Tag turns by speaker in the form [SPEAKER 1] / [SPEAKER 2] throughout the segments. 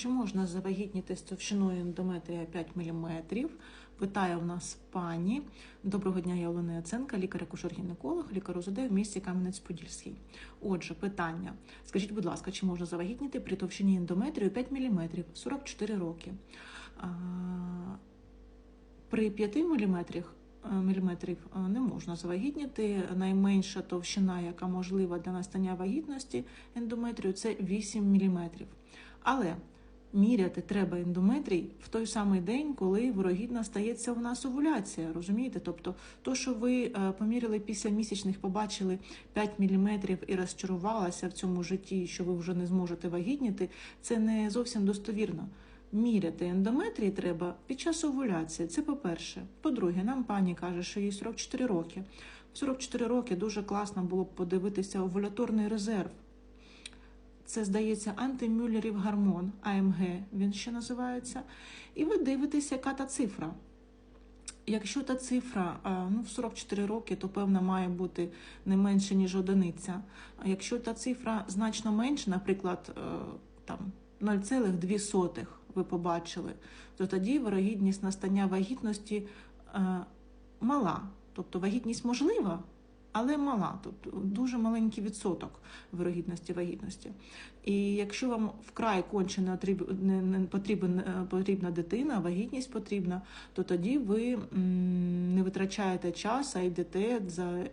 [SPEAKER 1] Чи можна завагітніти з товщиною ендометрія 5 мм? Питає в нас пані. Доброго дня, я Олена Яценка, лікар-акушер-гінеколог, лікар УЗД в місті Кам'янець-Подільський. Отже, питання. Скажіть, будь ласка, чи можна завагітніти при товщині ендометрію 5 мм 44 роки? А, При 5 мм міліметрів е, не можна завагітніти. Найменша товщина, яка можлива для настання вагітності ендометрію, це 8 мм. Але міряти треба ендометрій в той самий день, коли вирогідно стається у нас овуляція. Розумієте? Тобто, то, що ви е, поміряли після місячних, побачили 5 мм і розчарувалися в цьому житті, що ви вже не зможете вагітніти, це не зовсім достовірно. Міряти ендометрії треба під час овуляції. Це по-перше. По-друге, нам пані каже, що їй 44 роки. В 44 роки дуже класно було б подивитися овуляторний резерв. Це, здається, антимюллерів гормон, АМГ він ще називається. І ви дивитеся, яка та цифра. Якщо та цифра ну, в 44 роки, то певно має бути не менше, ніж одиниця. А якщо та цифра значно менша, наприклад, е, там 0,2 ви побачили, то тоді вирогідність настання вагітності е, мала. Тобто вагітність можлива, але мала, тобто дуже маленький відсоток вирогідності вагітності. І якщо вам вкрай конче не, потрібен, потрібна дитина, вагітність потрібна, то тоді ви не витрачаєте час, а йдете за е,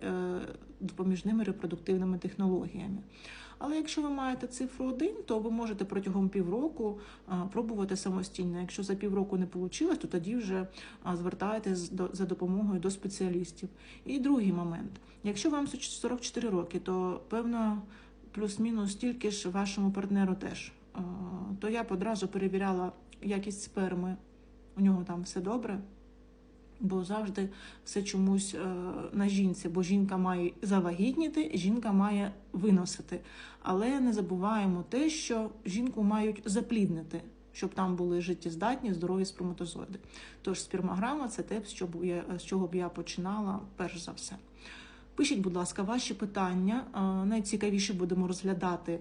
[SPEAKER 1] допоміжними репродуктивними технологіями. Але якщо ви маєте цифру 1, то ви можете протягом півроку пробувати самостійно. Якщо за півроку не вийшло, то тоді вже звертаєтесь за допомогою до спеціалістів. І другий момент: якщо вам 44 роки, то певно плюс-мінус стільки ж вашому партнеру теж. То я б одразу перевіряла якість сперми. У нього там все добре. Бо завжди все чомусь е, на жінці, бо жінка має завагітніти, жінка має виносити. Але не забуваємо те, що жінку мають запліднити, щоб там були життєздатні, здорові сперматозоїди. Тож спермограма це те, я, з чого б я починала перш за все. Пишіть, будь ласка, ваші питання. Е, найцікавіше будемо розглядати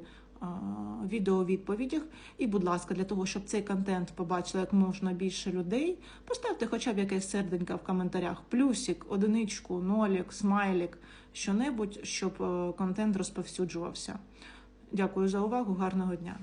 [SPEAKER 1] відеовідповідях. І, будь ласка, для того, щоб цей контент побачили як можна більше людей, поставте хоча б якесь серденька в коментарях, плюсик, одиничку, нолік, смайлік, що-небудь, щоб е, контент розповсюджувався. Дякую за увагу, гарного дня!